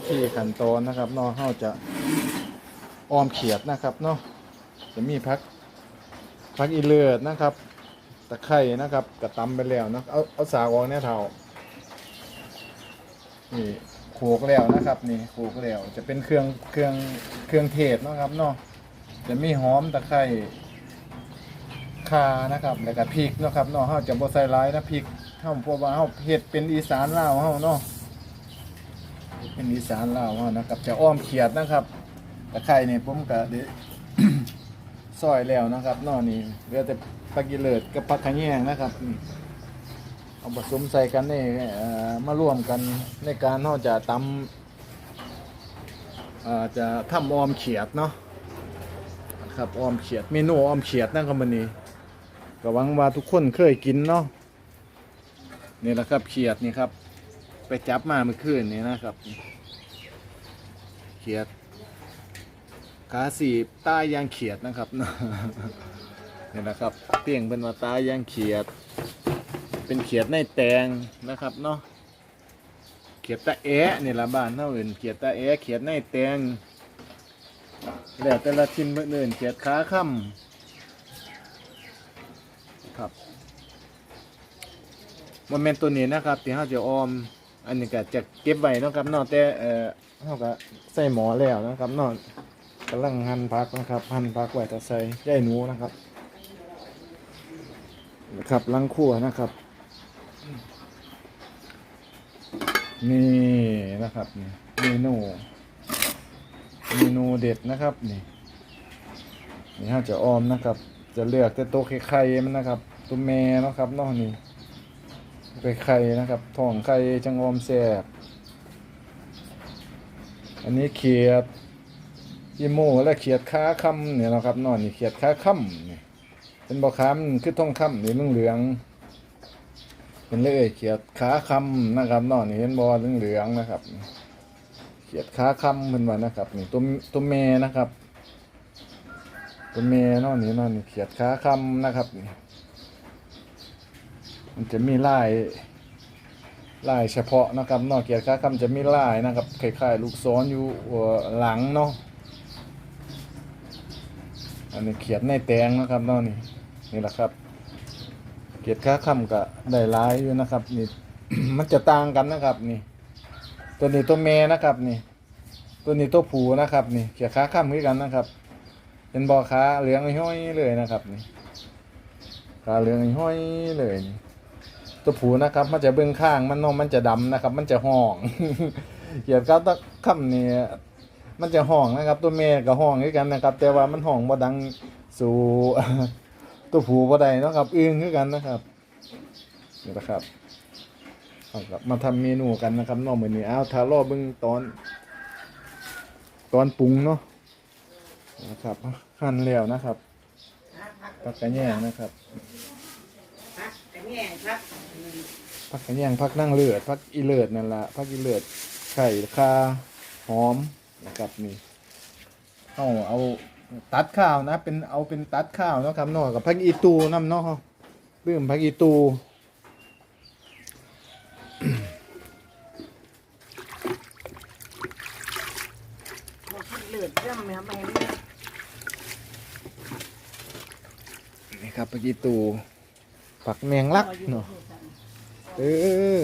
วิธีขั้นตอนนะครับเนาะเฮาจะออมเขียดนะครับเนาะจะมีพักพักอีเลือดนะครับ ตะไคร่นะครับกระตำไปแล้วนะเอาเอาสากออกเนี่ยเท่านี่โขลกแล้วนะครับ นี่โขลกแล้วจะเป็นเครื่องเครื่องเครื่องเทศนะครับเนาะจะมีหอมตะไคร่ข่านะครับแล้วก็พริกนะครับเนาะเฮาจะบ่ใส่หลายนะพริกเฮาเพราะว่าเฮาเฮ็ดเป็นอีสานลาวเฮาเนาะ เป็นอีสานลาวเฮานะครับ จะอ้อมเขียดนะครับตะไคร่เนี่ยผมก็ได้ซอยแล้วนะครับนอนี่เหลือแต่ผักกีเลิศกับผักขะแยงนะครับเอาผสมใส่กันนี่เอ่อมาร่วมกันในการเฮาจะตำเอ่อจะทำออมเขียดเนาะครับออมเขียดเมนูออมเขียดนะครับวันนี้ก็หวังว่าทุกคนเคยกินเนาะนี่แหละครับเขียดนี่ครับ ไปจับมาเมื่อคืนนี้นะครับ เขียดขาสีตายยางเขียดนะครับเนี่ยนะครับเตียงเป็นว่าตายยางเขียด เป็นเขียดในแตงนะครับเนาะเขียดตาแอะนี่ละบ้านเท่าอื่นเขียดตาแอะเขียดในแตงแล้วแต่ละชิ้นเมื่ออื่นเขียดขาค่ำครับมันเป็นตัวนี้นะครับที่เราจะออม อันนี้ก็จะเก็บไว้เนาะครับเนอกแต่เอ่อเราก็ใส่หมอแล้วนะครับเนอกกำลังหั่นผักนะครับหั่นผักไว้ถ้าใส่ใยหนูนะครับนะครับลังคั่วนะครับ นี่นะครับนี่เมนูเมนูเด็ดนะครับนี่นี่เราจะออมนะครับ จะเลือกแต่ตัวไข่ๆมันนะครับ ตัวแม่เนาะครับเนอกนี่ ไปไข่นะครับท้องไข่จังอมแซบอันนี้เขียดยีโมและเขียดค้าคำเนี่ยนะครับนอนนี่เขียดค้าคำนี่เป็นบอคำคือท้องคำนี่เหลืองเป็นเลยเขียดค้าคำนะครับนอนนี่เห็นบอเหลืองนะครับเขียดค้าคำเป็นว่านะครับนี่ตัวตัวเมนะครับตัวเมนอนนี่นอนนี่เขียดค้าคำนะครับนี่ มันจะมีลายลายเฉพาะนะครับนอกเกียรติค้าคำจะมีลายนะครับคล้ายๆลูกศรอยู่หลังเนาะอันนี้เขียนในแตงนะครับเนาะนี่นี่แหละครับเกียรติค้าคำก็ได้ลายอยู่นะครับนี่มันจะต่างกันนะครับนี่ ตัวนี้ตัวเมนะครับนี่ ตัวนี้ตัวผูนะครับนี่เกียรติค้าคำคือกันนะครับ เป็นบอค้าเหลืองห้อยเลยนะครับนี่ขาเหลืองห้อยเลยนี่ ตัวผูนะครับ มันจะเบื้องข้างมันนองมันจะดำนะครับ มันจะห้องเกี่ยวกับตะคำนี่มันจะห้องนะครับ ตัวแม่กับห้องด้วยกันนะครับ แต่ว่ามันห้องบ่ดังสู่ตัวผูบ่ได้นะครับอึ้งคือกันนะครับนี่นะครับเอาครับมาทำเมนูกันนะครับนอกมือนี้อ้าวทารอเบิ่งตอน ตอนปรุงเนาะนะครับหั่นแล้วนะครับตักกระแยงนะครับ แต่แง่ครับพักกันยังพักนั่งเลือดพักอีเลือดนั่นละพักอีเลือดไข่คาหอมนะครับนี่เอาเอาตัดข้าวนะ เป็นเอาเป็นตัดข้าวเนาะครับเนอกกับพักอีตูน้ำเนาะลืมพักอีตูบอกให้เลือดเรื่องแม่แม่นี่ครับพักอีตู ผักแมงลักเนาะเออ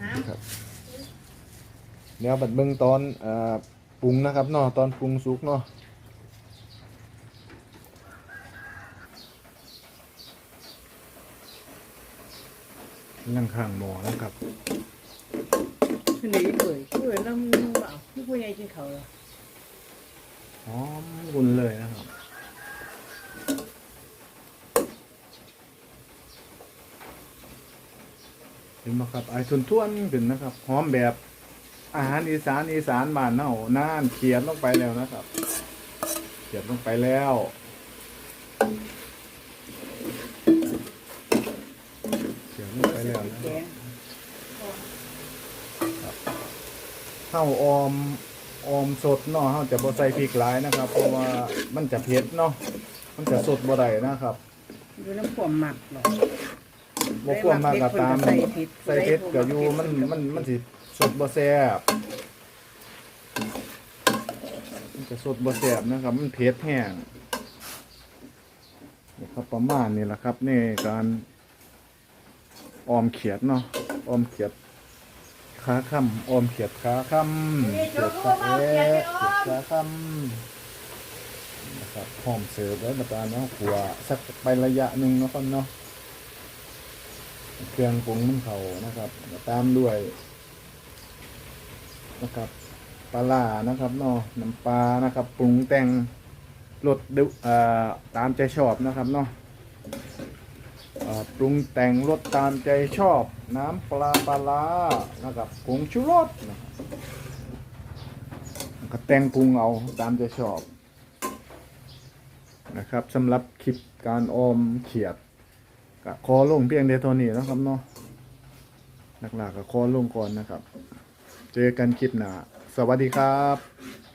น้ครับเดี๋ยวบัดเบิ่งตอนเอ่อปรุงนะครับเนาะตอนปรุงสุกเนาะนั่งข้างหมอนะครับำคือหนีเปื่อยเปื่อยแล้วมันเปล่าที่ผู้ใหญ่กินเขาเหรอหอมอุ่นเลยนะครับ ห็นไหมครับไอ้ส่วนท้วนขึ้นนะครับหอมแบบอาหารอีสานอีสานบ้านเน่าน่านเขียนลงไปแล้วนะครับเขียนลงไปแล้วเขียนลงไปแล้วนะแกงข้าวออมออมสดเนาะเฮาจะบ่ใส่พริกหลายนะครับ เพราะว่ามันจะเผ็ดเนาะมันจะสดบ่ได้นะครับอยู่น้ำขวมหมักหรอก บ่ควรมากก็ตามใส่ผิดใส่เผ็ดก็อยู่มันมันมันสิสดบ่แซ่บมันจะสดบ่แซ่บนะครับ มันเผ็ดแห้งนี่ครับประมาณนี้แหละครับในการออมเขียดเนาะออมเขียดขาค่ำออมเขียดขาค่ำเขียดขาแอะเขียดขาค่ำนะครับพร้อมเสิร์ฟแล้วมาตาเนาะขัวสักไประยะหนึ่งนะครับเนาะ เครื่องปรุงมันเขานะครับตามด้วยนะครับปลาล่านะครับเนาะน้ำปลานะครับ ปรุงแต่งรสดุเอ่อตามใจชอบนะครับเนาะเอ่อปรุงแต่งรสตามใจชอบ น้ำปลาปลาล่านะครับผงชูรสนะครับแล้วก็แต่งปรุงเอาตามใจชอบนะครับสำหรับคลิปการออมเขียด กะคอลงเพียงเดียวเท่านี้นะครับเนาะหลักๆก็คอลงก่อนนะครับ เจอกันคลิปหน้า สวัสดีครับ